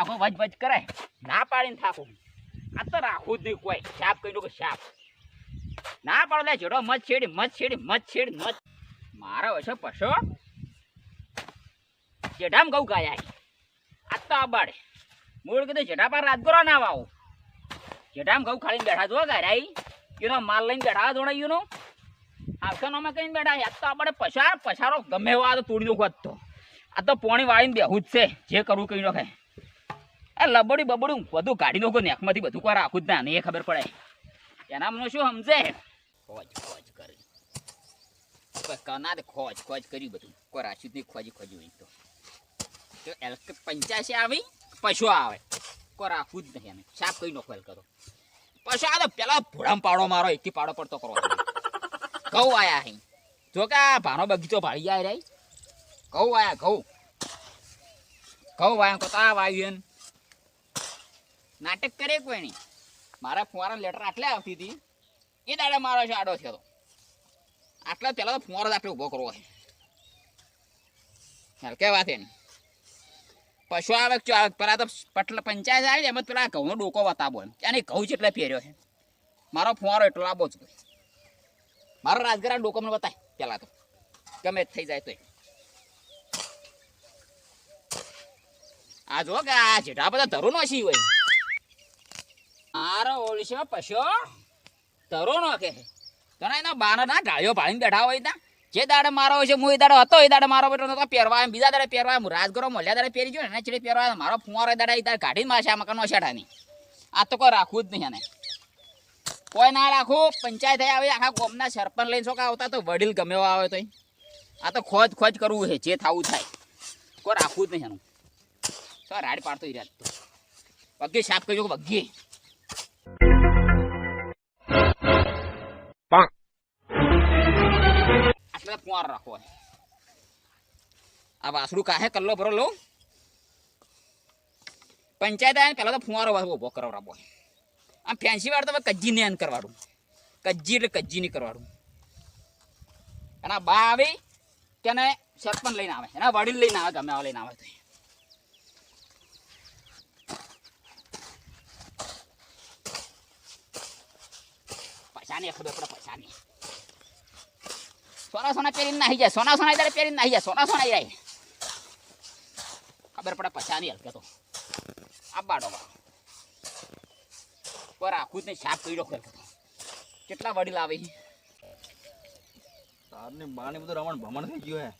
આખો વચ વચ કરાય. ના પાડીને થાકો. આ તો રાખવું જ નહીં કોઈ. શાપ કહી કે શાપ ના પાડો, લે જોડો મત છેડી મત છેડી મત છેડી મત મારા હશે પશો. જેઠામ ગૌ ગાયા આ તો આબાડે મૂળ કીધું જેઠા પર રાત કરો ના વાવું. જેઠામ ગૌ ખાલીને બેઠા જો ગાય એનો માલ લઈને બેઠા જોડે એનો. અમે કહીને બેઠા આ તો આપણે પસાર પસારો ગમે એવો આ તો તોડી દો તો. આ તો પોણી વાળીને બેહું જ છે. જે કરવું કહી નાખે. એ લબડી બબડું બધું કાઢી નાખો, નેકમાંથી બધું કોઈ રાખું જ ના એ ખબર પડે. એના મને શું સમજે? ખોજ ખોજ કરી. કોઈ કના ખોજ ખોજ કર્યું બધું. કોઈ રાખ્યું નહીં, ખોજી ખોજી હોય તો. તો એલ કે પંચ્યાસી આવી, પશુ આવે. કોઈ રાખવું જ નહીં એને. સાફ કરી નાખો એલ કરો પશુ આ તો પેલા ભોળામ પાડો મારો એકથી પાડો પડતો કરો ઘઉં આયા હે. જો કે આ ભાનો બગીચો ભાળી જાય રે. ઘઉં આયા, ઘઉં. ઘઉં વાયા કોતા વાવ્યું નાટક કરે કોઈ નહીં. મારા ફુવારા લેટર આટલે આવતી હતી. એ દાડે મારો છે આડો થયો આટલા પહેલાં તો ફુવારો જ ઊભો કરવો છે. ખ્યાલ વાત એની? પશુ આવક કે આવક. પેલા તો પટલા પંચાયત આવી એમાં પેલા ઘઉંનો ડોકો બતાવો એમ. અને ઘઉં જેટલે ફેર્યો છે. મારો ફુવારો એટલો લાંબો જ મારો રાજગરા ડોકો મને બતાય પેલા તો. ગમે થઈ જાય તો આ જો કે આ જેઠા બધા ધરો નો હોય? મારો ઓળશો પશો. તરો નો કે તને એના બાના ના ગાયો ભાળીને બેઠા હોય ત્યાં. જે દાડે મારો હોય છે હું એ દાડે હતો, એ દાડે મારો બેટો નતો, પહેરવા એમ બીજા દાડે પહેરવા એમ રાજગરો મોલ્યા દાડે પહેરી ગયો ને ચીડે પહેરવા મારો ફુવારો એ દાડે એ દાડે કાઢીને મારા શામાં કનો શેઠાની આ તો કોઈ રાખવું જ નહીં એને. કોઈ ના રાખવું, પંચાયત આવે, આખા ગોમના સરપંચ લઈને શું આવતા તો વડીલ ગમે આવે તો આ તો ખોજ ખોજ કરવું છે, જે થવું થાય. કોઈ રાખવું જ નહીં એનું. તો રાડ પાડતો ઈ રાત તો બગ્ગી સાફ કરજો કે કુંવાર રાખો આ વાસડું કાહે કલ્લો ભરો લો. પંચાયત આવે પેલા તો ફુવારો ઊભો કરાવરાવો આમ ફેન્સી વાળ તો હવે કજ્જી ને કરવાનું કજ્જી એટલે કજ્જી નહીં કરવાનું અને આ બા આવી તેને સરપંચ લઈને આવે એના વડીલ લઈને આવે, ગમે આવે લઈને આવે તો. પૈસાની. સોના સોના પહેરીને નાહી જાય, સોના સોના ત્યારે પહેરીને નાહી જાય, સોના સોના જાય ખબર પડે પૈસાની હલકે તો આ બાડો પર આખું નહીં સાફ કર્યો ખબર કેટલા વડીલ આવે તારને બાને બધું રમણ ભમણ થઈ ગયું હે.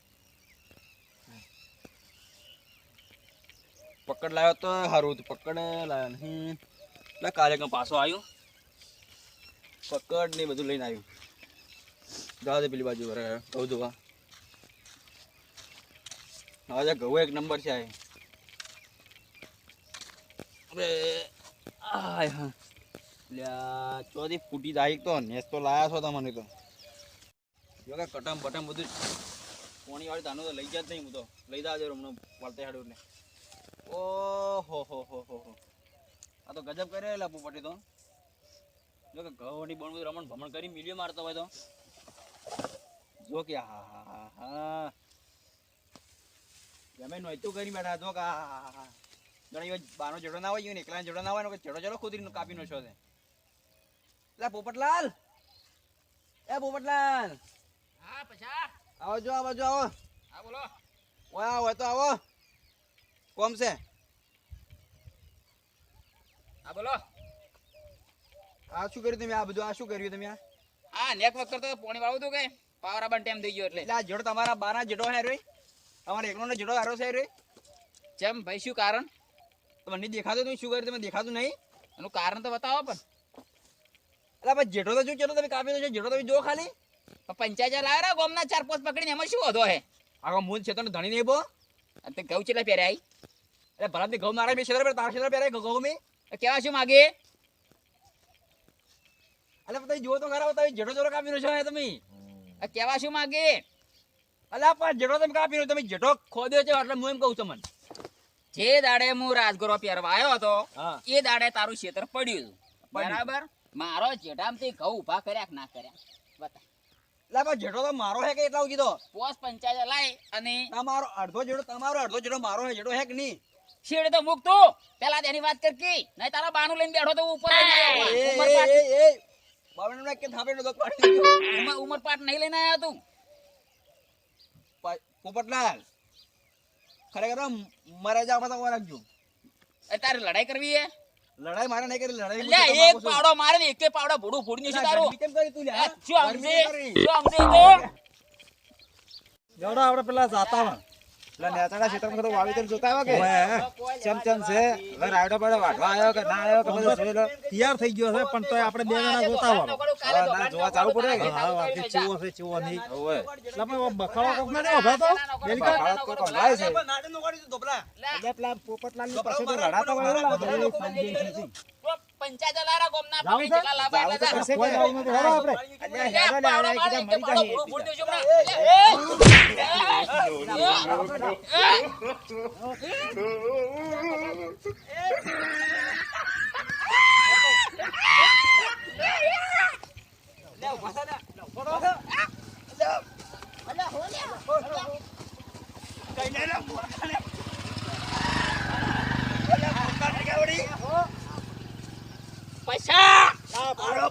પકડ લાવ્યો તો સારું હતું, પકડ લાવ્યો નહીં. એટલે કંઈ પાછો આવ્યો. પકડ ને બધું લઈને આવ્યું. જવા દે પેલી બાજુ વરે ઘઉં ધોવા હવે ઘઉં એક નંબર છે આ ચોથી ફૂટી જાય તો નેસ તો લાયા છો તમને તો. જો કે કટમ બટમ બધું પોણી વાળી તાનું તો લઈ જ નહીં હું તો. લઈ જાજો હમણાં વળતે હાડું એટલે. ઓહો, હો હો હો હો. આ તો ગજબ કરે લાપુ પટી તો. જો કે ઘઉંની બધું રમણ ભમણ કરી મિલિયો મારતો હોય તો. જો કે હા હા હા ગમે નોયતું કરી બેઠા જો કે હા હા હા ઘણી બાનો જડો ના હોય ને એકલા જડો ના હોય ને જડો જડો ખોદરી કાપી નો છો. તે એટલે પોપટલાલ. એ પોપટલાલ. હા પછા? આવો જો આવો જો આવો. હા બોલો. ઓય આવો તો આવો. કોમ છે? હા બોલો. આ શું કર્યું તમે આ બધું? આ શું કર્યું તમે આ? હા નેક વખત તો પોણી વાળું હતું કે પાવર આબાન ટાઈમ થઈ ગયો એટલે. એટલે આ જોડો તમારા બાના જેડો હે રે. તમારે એકનો ને જોડો હારો છે રે. જેમ ભાઈ શું કારણ? તમને દેખાતું તું શું કર્યું? તમે દેખાતું નહીં? એનું કારણ તો બતાવો પણ. એટલે ભાઈ જેડો તો શું ચલો તમે કાપી દો જેડો તમે જો ખાલી. પંચાયત લાવ્યા રા ગોમના ચાર પોસ્ટ પકડીને એમાં શું હતો હે? આખો મૂળ છે તો ધણી નહીં બો. તે ઘઉં ચેટલા પહેર્યા આઈ એટલે ભરતની ઘઉં મારા બે ક્ષેત્ર તારા ક્ષેત્ર પહેરાય ઘઉં મેં કેવા શું માગે? એટલે તમે જો તો ખરા તમે જેડો જેડો કાપી રહ્યો છો હે તમે. આ કેવા શું માગે? અલા પણ જેડો તમે કાપી રહ્યો તમે જેટો ખોદ્યો છે એટલે હું એમ કહું છું મને જે દાડે હું રાજગોરો પહેરવા આવ્યો હતો એ દાડે તારું ક્ષેત્ર પડ્યું. બરાબર? મારો જેઠામથી ઘઉં ઊભા કર્યા કે ના કર્યા? બતા. એટલે પણ જેઠો તો મારો હે કે એટલા કીધો પોસ પંચાયત લાય અને તમારો અડધો જેડો તમારો અડધો જેડો મારો હે જેડો હે કે નહીં? શેડે તો મૂક તું. પેલા તેની વાત કર કે. નહીં તારા બાનું લઈને બેઠો તો ઉપર એ, એ, એ, ને કે થાપે નો દોત પાડી દીધો. ઉમર- પાટ નહીં લઈને આયા તું. પોપટલાલ ખરેખર મારા જાવ તો રાખજો. એ તારે લડાઈ કરવી હે? લડાઈ મારે નહીં કરી લડાઈ લે એક પાવડો મારે ને એકે પાવડો ભૂડું ફોડી છે તારું. કેમ કરી તું લ્યા? એ, શું સમજે. શું સમજે તો? જોડો આપણે પેલા જાતા નેતાના ક્ષેત્રમાં બધું વાવેતર જોતા કે ઓય, ચમ ચમ છે હવે રાયડો બાયડો વાઢવા આવ્યો કે ના આવ્યો કે બધું જોઈ તૈયાર થઈ ગયો છે પણ આપણે બે જણા જોતા આવવાનું ના, જોવા જાવું પડે કે? હા છે ચેવો નહીં ઓવે એટલે અમે બખાડો કોક ના ઊભા તો બેલિકા બખાડો કોઈ કોંધાય છે પણ નાટકનું કાઢી તું એટલે પેલા પોપટલાલની પાસે તો લડાતો હોય લાગે. પંચાયત લારા ગોમના પગે છે? લાભા જાવું તો કોઈ કે? નથી હેડો આપણે અલ્યા, લ્યા, લે, પાવડો હવે મારે ભૂડી દઉં છું હમણાં. એ, પૈસા ના, જેની નખોડું કાલે નખોડ તારા જે થાય. લાવ જરા ગોમના જેટલા પકડીને લાવવા એટલાય. તારા જેટલા ના પણ હા, કરો કરો, આડો કરો પાડીને માર્યો, આડો પાડીને ઊભો રાખજે. લાવ કરો કરો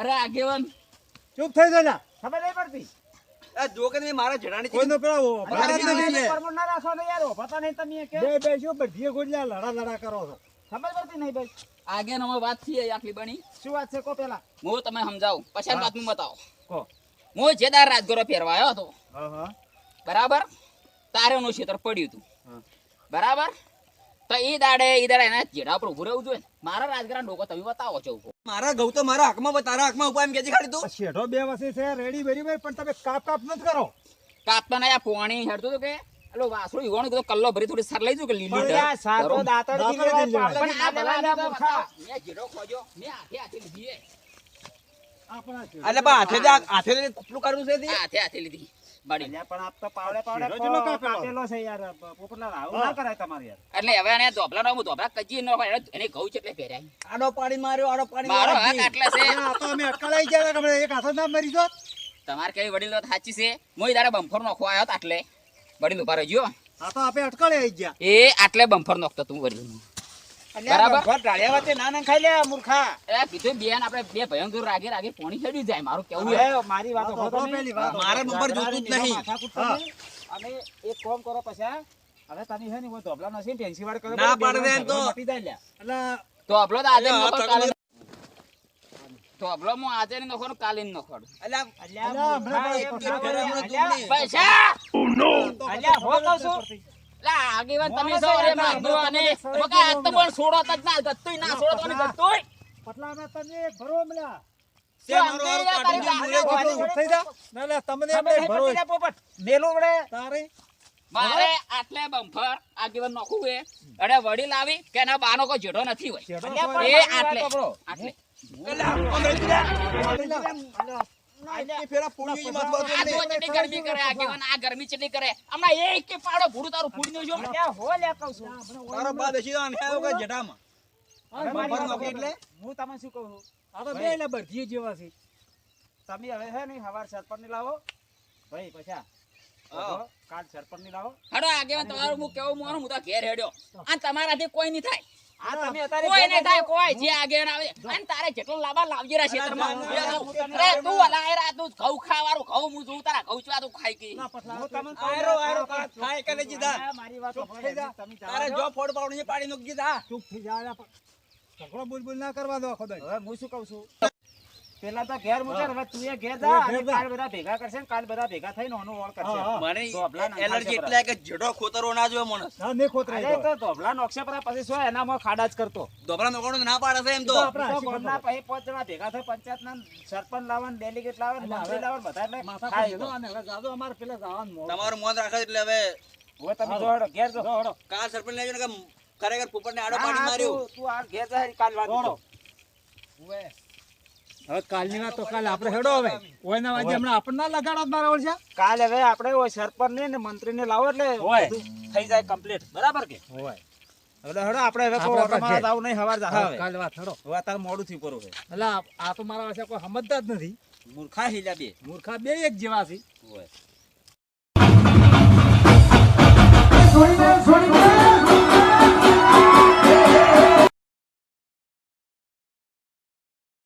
અરે આગેવાન. ચૂપ થઈ જા ખબર નહીં પડતી. જો કે નહીં મારા જણાની કોઈનો પેલો ભારે ભારે નથી નથી લે. પરમણ ના રાખો ને યાર ઊભા નહીં તમે કે. બે બે શું બધીએ ગોળિયા લડા લડા કરો છો? ખબર પડતી નહીં ભાઈ. આગેન અમે વાત છીએ આટલી બની. શું વાત છે? કો પેલા. હું તમે સમજાવું. પછી વાતનું બતાવો. હું જેદાર રાજગોરો આવ્યો હતો. હા હા. બરાબર? તારે નું ક્ષેત્ર પડ્યું હતું. બરાબર? તો એ દાડે એ દાડે એના જેડા પર ઉભું રહેવું જોઈએ મારા રાજગરા ડોકો તમે બતાવો છો મારા ઘઉં તો મારા હાથમાં તારા હાથમાં ઉપાય એમ કે ખાલી તું. શેઢો બે વસે છે રેડી બેરી ભાઈ પણ તમે કાપ કાપ નથી કરો. કાપ તો ના પોણી હેડતું હતું કે એલો વાસરો ઈવોનું કીધું કલ્લો ભરી થોડી સર લઈ જુ કે લીલી પણ દાંતરથી લેવા લેવા. પણ આ બલા ના મૂર્ખા. મે મેં ખોજો મે હાથે હાથે લીધી. એટલે બા હાથે જ હાથે જ કપલું કાઢવું છે? હાથે હાથે લીધી. બાળી. અલ્યા પણ આપ તો પાવડે પાવડે શેઢો કાપેલો. કાપેલો છે યાર પોપટલાલ આવું ના કરાય તમારે યાર. એટલે હવે એને ધોબલા નો ધોબલા કજી નો હોય એને ઘઉં ચેટલે પહેર્યા? આડો પાણી માર્યો, આડો પાડીને મારો રાખજે. હાથ આટલે છે. આ તો અમે અટકાલાઈ ગયા હતા કે એક હાથ ના મરી જોત તમારે કઈ વડીલ સાચી છે? મોય તારે બમ્ફર નોખવા આવ્યો આટલે. વડીલ ઊભા રહેજો આ તો આપણે અટકળે આવી ગયા. એ આટલે બમ્ફર નોખતો તું વડીલ હવે છે ને કોઈ ધોબલા નથી ફેન્સી વાળ કરો ના પાડે તો. મટી જાય એટલે તો તો આજે અલ્યા, નખો કાલે તો અબલો હું આજે ની નખો કાલે ની નખો અલ્યા, અલ્યા, અલ્યા, હમણાં એમ પછી ના કરે. હમણાં અલ્યા, દૂધ પૈસા! અલ્યા, હો કહું છું. લા આગેવાન તમે માગો અને બકા આ તો પણ છોડો ના ગત્તુંય ના છોડો એક ભરો મળ્યા. મારો આટલે બમ્ફર આગેવાન નોખું એ અરે વડીલ આવી કે એના બાનો કોઈ જેઠો નથી હોય. એ આટલે આટલે. અલ્યા, પંદર કીધા. અલ્યા, ના, એ ફેરા પૂરી મત બાજુ આ નહીં. જો કેટલી ગરમી કરે આગેવાન આ ગરમી કેટલી કરે? હમણાં એક કે પાડો ભૂડું તારું ફૂડી દઉં છું અલ્યા, હો લે કહું છું. તારો બા દેશી તો આને આવ્યો કે જેઠામાં. હવે મારી? હું તમને શું કહું? છું આ તો બે એટલે બળદીએ જેવા તમે હવે છે ને સવાર સરપંચ લાવો. ભાઈ પછી. કાલ સરપંચ લાવો. હડો આગેવાન તમારું હું કેવું મોનું હું તો ઘેર હેડ્યો. અને તમારાથી કોઈ નહીં થાય. આ તમે અત્યારે કોઈ ઘેર નહીં થાય કોઈ જે આગેવાન આવે અને તારે જેટલો લાંબા લાવજે રા ક્ષેત્રમાં અરે, અરે તું હલાય રા તું ઘઉં ખાવાનું ઘઉં હું જોઉં તારા ઘઉં ચવા તું ખાઈ ગઈ ના પટલા હું તમને કહું આયરો, આયરો, ખાય કે નહીં જીધા? મારી વાત થઈ જા. તારે જો ફોડ પાવડી છે, પાડી નોખી દીધા. ચૂપ થઈ જા ઝઘડો બોલ બોલ ના કરવા દો આખો દાડો. હવે હું શું કહું છું પેલા તો ઘેર મૂકે હવે તું એ ઘેર જા અને કાલ બધા ભેગા કરશે ને કાલ બધા ભેગા થઈને ઓનું ઓળ કરશે હા, હા. મને એલર્જી એટલે કે જડો ખોતરો ના જોવે મને ના નહીં ખોતરે અરે તો. ધોબલા નોખશે પરા પછી શું એનામાં ખાડા જ કરતો ધોબળા નોખવાનું ના પાડે છે એમ તો. તો ગામના. પછી પાંચ જણા ભેગા થઈ પંચાયતના સરપંચ લાવન ને ડેલિગેટ લાવે મંત્રી લાવન લાવે બધા એટલે માથા થાય તો. અને હવે જાજો અમારે પેલા જવાનું મોડું. તમારું મોન રાખે એટલે હવે હવે તમે જોડો ઘેર જો. કાલ સરપંચ લેજો ને કે ખરેખર પોપટને આડો પાડી માર્યો તું- આ ઘેર જા, કાલ વાત દોડો. હવે કાલની વાત તો કાલ આપણે હેડો હવે. ઓયના વાજે હમણાં આપણે ના લગાડો બરાબર છે. કાલ હવે આપણે સરપંચ ને મંત્રી ને લાવો એટલે થઈ જાય કમ્પ્લીટ બરાબર કે? હોય હવે હેડો આપણે હવે કોઈ ઓટોમાં આવ નહીં હવાર જા કાલ વાત હેડો. હવે તાર મોડું થી પરો એટલે આ તો મારા પાસે કોઈ સમજતા જ નથી. મૂર્ખા હીલા બે. મૂર્ખા બે એક જેવા છે. હોય છોડી દે